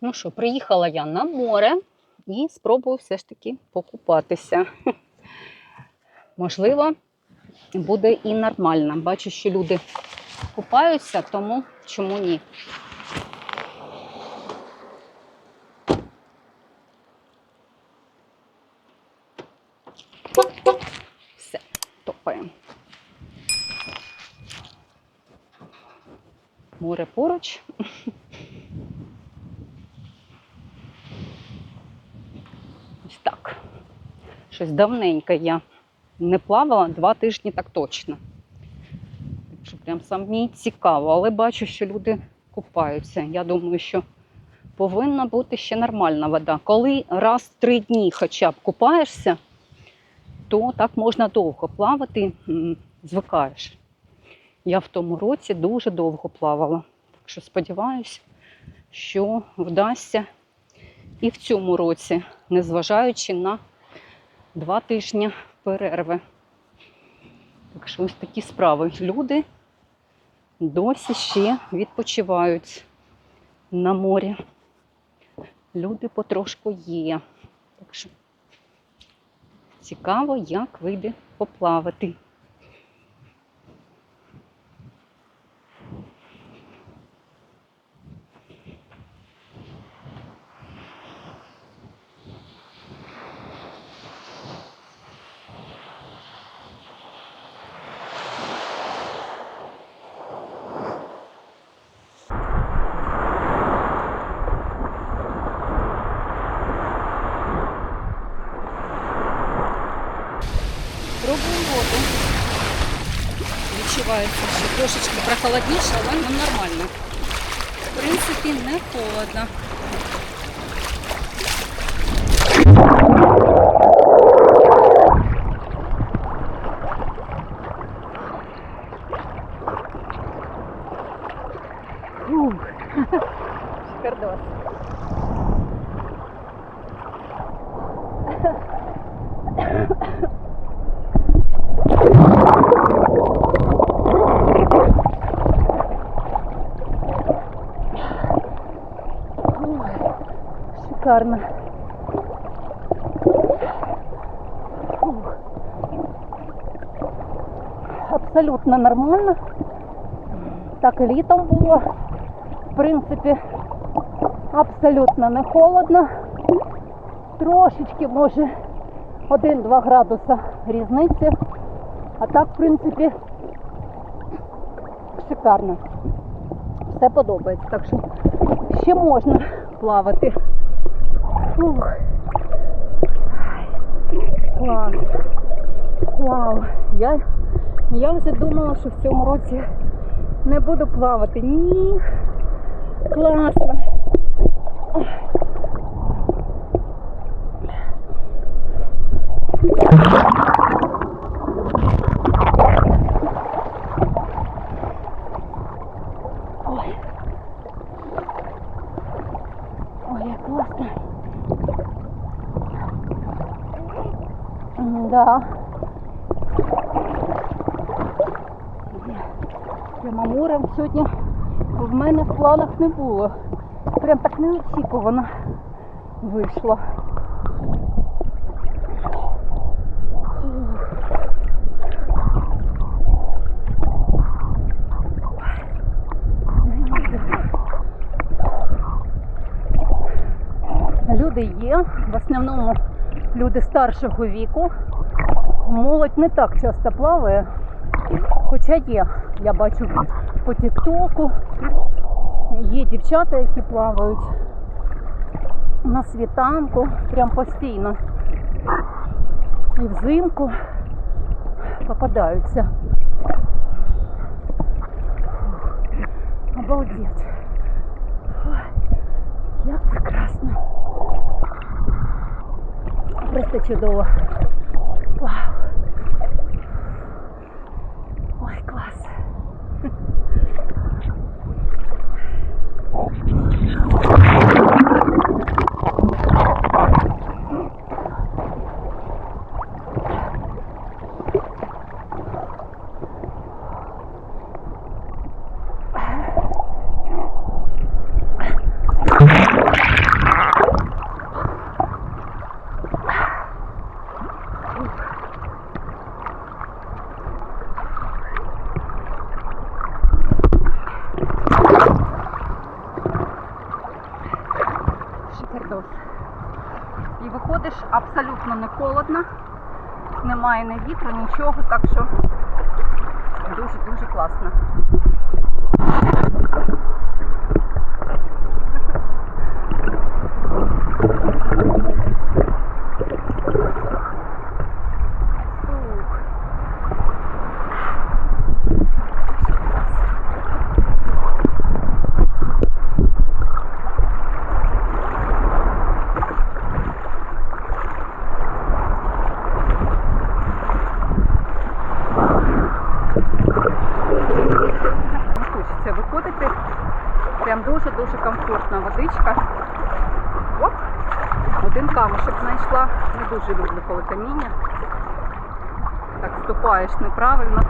Ну що, приїхала я на море і спробую все ж таки покупатися. Можливо, буде і нормально. Бачу, що люди купаються, тому чому ні? Все, топаємо. Море поруч. Ось так. Щось давненько я не плавала, два тижні так точно. Так що прям самі цікаво, але бачу, що люди купаються. Я думаю, що повинна бути ще нормальна вода. Коли раз в три дні хоча б купаєшся, то так можна довго плавати, звикаєш. Я в тому році дуже довго плавала. Так що сподіваюся, що вдасться і в цьому році, незважаючи на два тижні перерви. Так що ось такі справи. Люди досі ще відпочивають на морі. Люди потрошку є. Так що цікаво, як вийде поплавати. Прохолодніше, але ну, нормально. В принципі, не холодно. Шикардос. Шикарно. Абсолютно нормально. Так і літом було. В принципі, абсолютно не холодно. Трошечки, може, 1-2 градуса різниці. А так, в принципі, шикарно. Все подобається. Так що ще можна плавати. Фух. Клас. Вау. Я, я вже думала, що в цьому році не буду плавати. Ні. Класно. Ой. Ой, як класно. Да. Прямо морем сьогодні в мене в планах не було. Прям так неочікувано вийшло. Люди є, в основному люди старшого віку. Молодь не так часто плаває, хоча є. Я бачу по Тіктоку. Є дівчата, які плавають на світанку, прям постійно. І взимку попадаються. Обалдеть. Як прекрасно. Просто чудово. І абсолютно не холодно, немає ні вітру, нічого, так що дуже-дуже класно. Ух. Не хочеться виходити. Прям дуже-дуже комфортна водичка. Оп! Один камушок знайшла. Не дуже люблю коли каміння. Так ступаєш неправильно.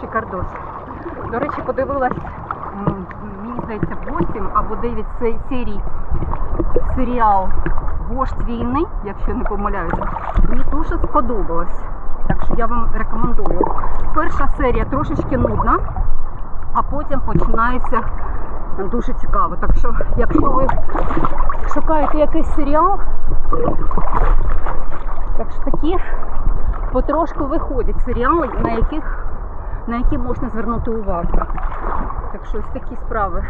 Шикардос. До речі, подивилась, мені здається, 8 або 9 серій серіал Вождь війни, якщо не помиляюся. Мені дуже сподобалось. Я вам рекомендую. Перша серія трошечки нудна, а потім починається дуже цікаво. Так що, якщо ви шукаєте якийсь серіал, так що такі потрошку виходять серіали, на яких на які можна звернути увагу. Так що ось такі справи.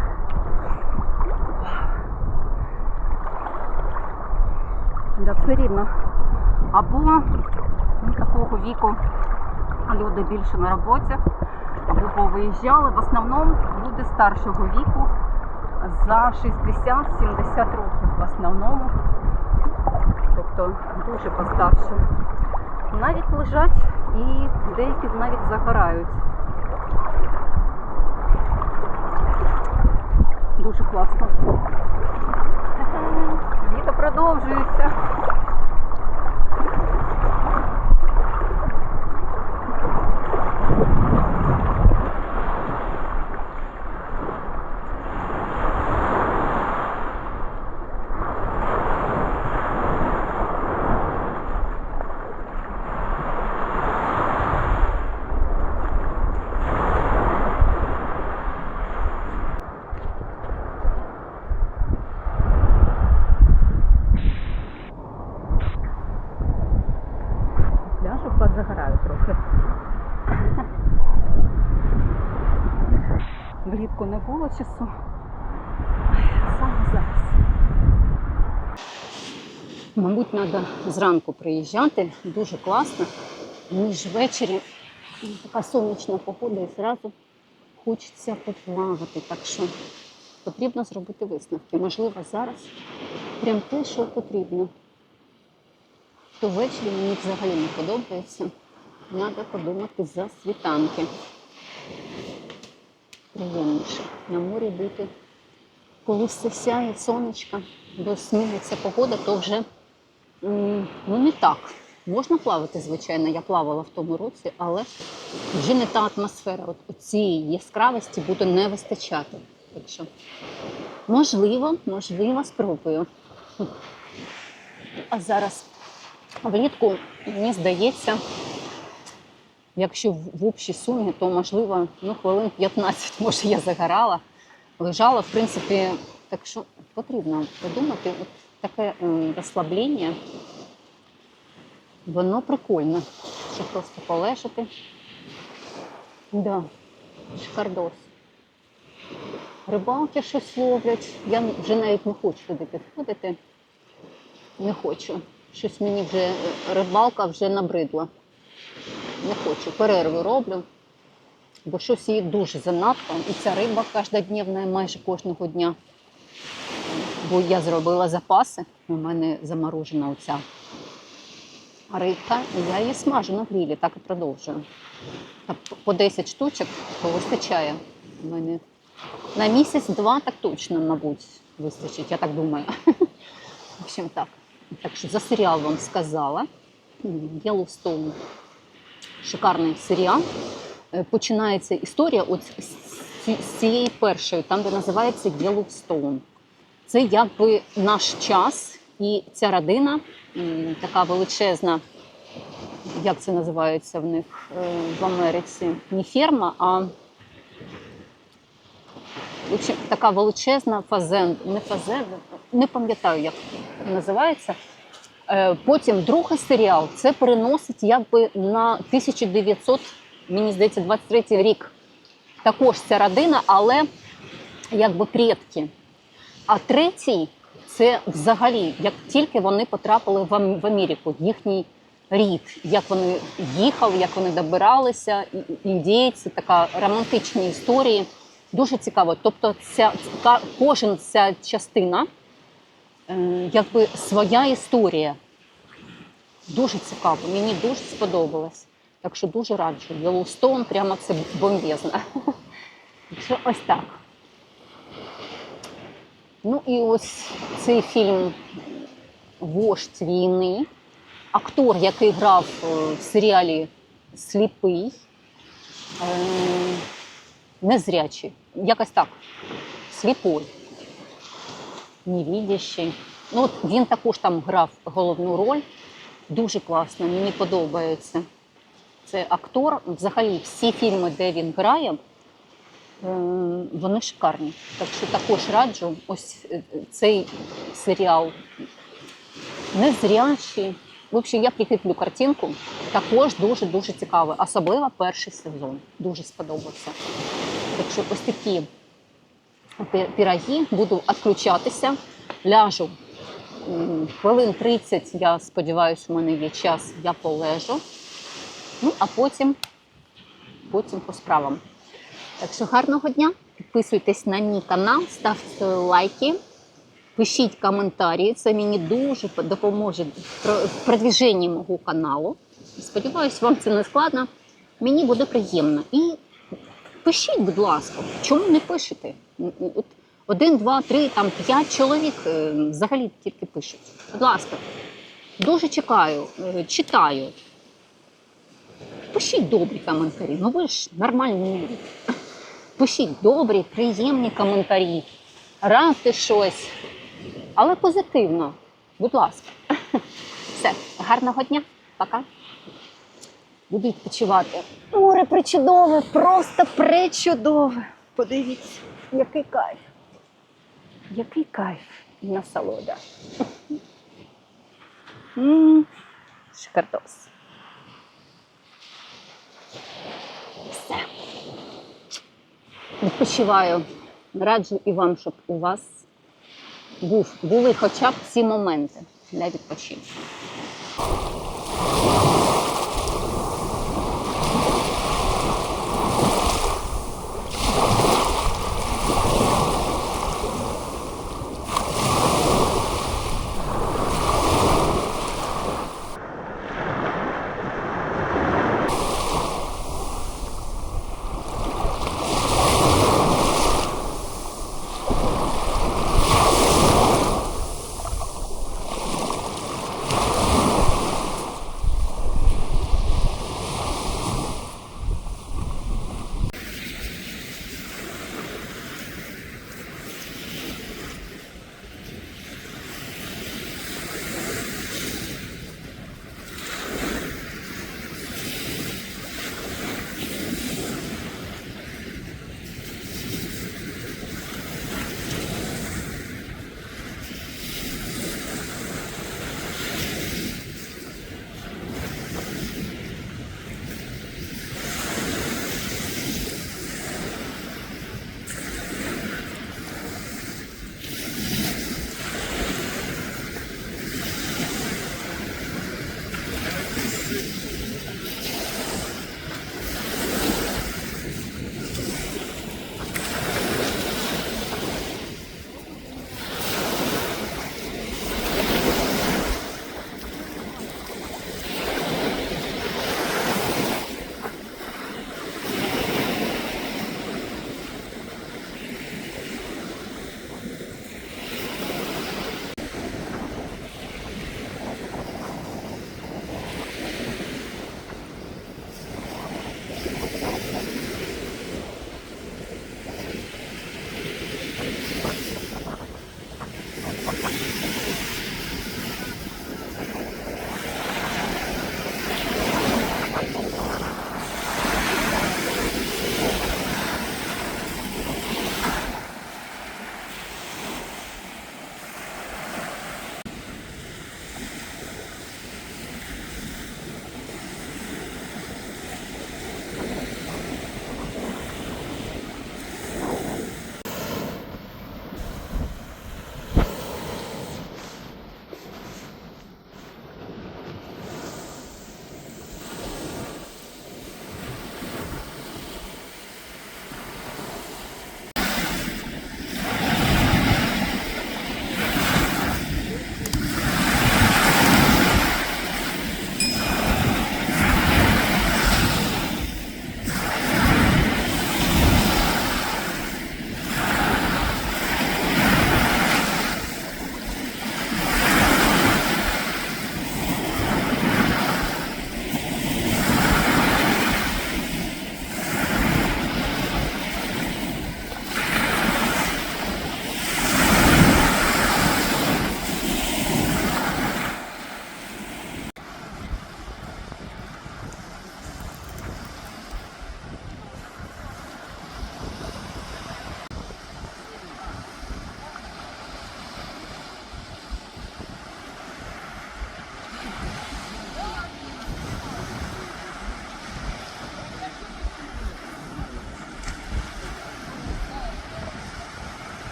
Да, все рівно. Або такого віку люди більше на роботі, або виїжджали. В основному люди старшого віку за 60-70 років в основному. Тобто дуже постарше навіть лежать і деякі навіть загорають. Дуже класно. Літо продовжується. Пляжу позагораю трохи. Влітку не було часу. Саме зараз. Мабуть, треба зранку приїжджати, дуже класно, ніж ввечері. Така сонячна погода і зразу хочеться поплавати. Так що потрібно зробити висновки. Можливо, зараз прям те, що потрібно. То ввечері мені взагалі не подобається. Треба подумати за світанки. Приємніше на морі бути. Коли все сяє сонечко, бо зміниться погода, то вже ну, не так. Можна плавати, звичайно, я плавала в тому році, але вже не та атмосфера. От цієї яскравості буде не вистачати. Так що, можливо, можливо, спробую. А зараз влітку, мені здається, якщо в общій сумі, то можливо ну, хвилин 15, може, я загорала, лежала, в принципі, так що потрібно подумати, от таке розслаблення, воно прикольне, щоб просто полежати. Да, шикардос. Рибалки щось ловлять. Я вже навіть не хочу туди підходити. Не хочу. Щось мені вже е, рибалка вже набридла. Не хочу. Перерви роблю. Бо щось її дуже занадто. І ця риба кожнодневна, майже кожного дня. Бо я зробила запаси. У мене заморожена оця рибка, і я її смажу на грілі, так і продовжую. По 10 штучок то вистачає. У мене на місяць-два так точно, мабуть, вистачить, я так думаю. В общем, так. Так що за серіал вам сказала. Yellowstone. Шикарний серіал. Е, Починається історія от з ці- з цієї першої, там, де називається Yellowstone. Це якби наш час, і ця родина така величезна, як це називається в них е, в Америці, не ферма, а така величезна фазен, не фазен, не пам'ятаю, як називається. Е, Потім другий серіал це переносить якби на 1900, мені здається, 23 рік. Також ця родина, але якби предки. А третій це взагалі, як тільки вони потрапили в Ам- Америку, їхній рід, як вони їхали, як вони добиралися, індійці, така романтичні історії. Дуже цікаво. Тобто, ця, кожен ця частина, якби своя історія. Дуже цікаво, мені дуже сподобалось. Так що дуже раджу. Йеллоустоун прямо це бомбезно. Ось так. Ну і ось цей фільм Вождь війни. Актор, який грав е, в серіалі Сліпий, е, незрячий, якось так, сліпой, невідящий. Ну, він також там грав головну роль. Дуже класно, мені подобається. Це актор. Взагалі, всі фільми, де він грає, е, вони шикарні. Так що також раджу ось е, цей серіал незрячий. В общем, я прикріплю картинку. Також дуже-дуже цікавий. Особливо перший сезон. Дуже сподобався. Так що ось такі пі- буду відключатися, ляжу. Хвилин 30, я сподіваюся, у мене є час, я полежу. Ну, а потім, потім по справам. Так що гарного дня. Підписуйтесь на мій канал, ставте лайки, пишіть коментарі. Це мені дуже допоможе в продвіженні мого каналу. Сподіваюсь, вам це не складно. Мені буде приємно. І пишіть, будь ласка, чому не пишете? От один, два, три, там п'ять чоловік е, взагалі тільки пишуть. Будь ласка, дуже чекаю, е, читаю. Пишіть добрі коментарі. Ну ви ж нормальні люди. Пишіть добрі, приємні коментарі, радьте щось, але позитивно. Будь ласка. Все, гарного дня, пока. Буду відпочивати. Море причудове, просто пречудове. Подивіться, який кайф. Який кайф і насолода. Шикардос. Все. Відпочиваю. Раджу і вам, щоб у вас був, були хоча б ці моменти для відпочинку.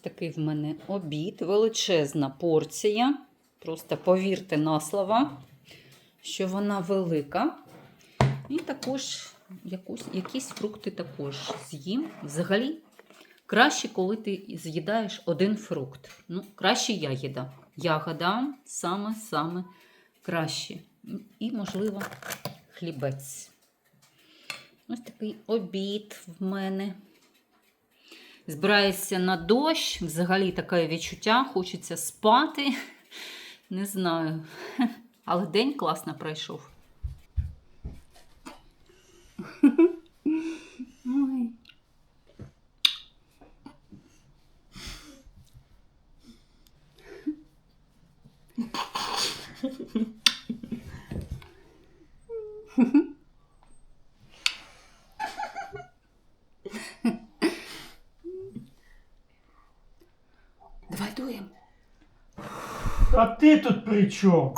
Такий в мене обід, величезна порція. Просто повірте на слова, що вона велика. І також якусь, якісь фрукти також з'їм. Взагалі, краще, коли ти з'їдаєш один фрукт. Ну, краще ягода. Ягода саме-саме краще. І, можливо, хлібець. Ось такий обід в мене. Збираюся на дощ. Взагалі таке відчуття, хочеться спати. Не знаю. Але день класно пройшов. Ти тут при чому?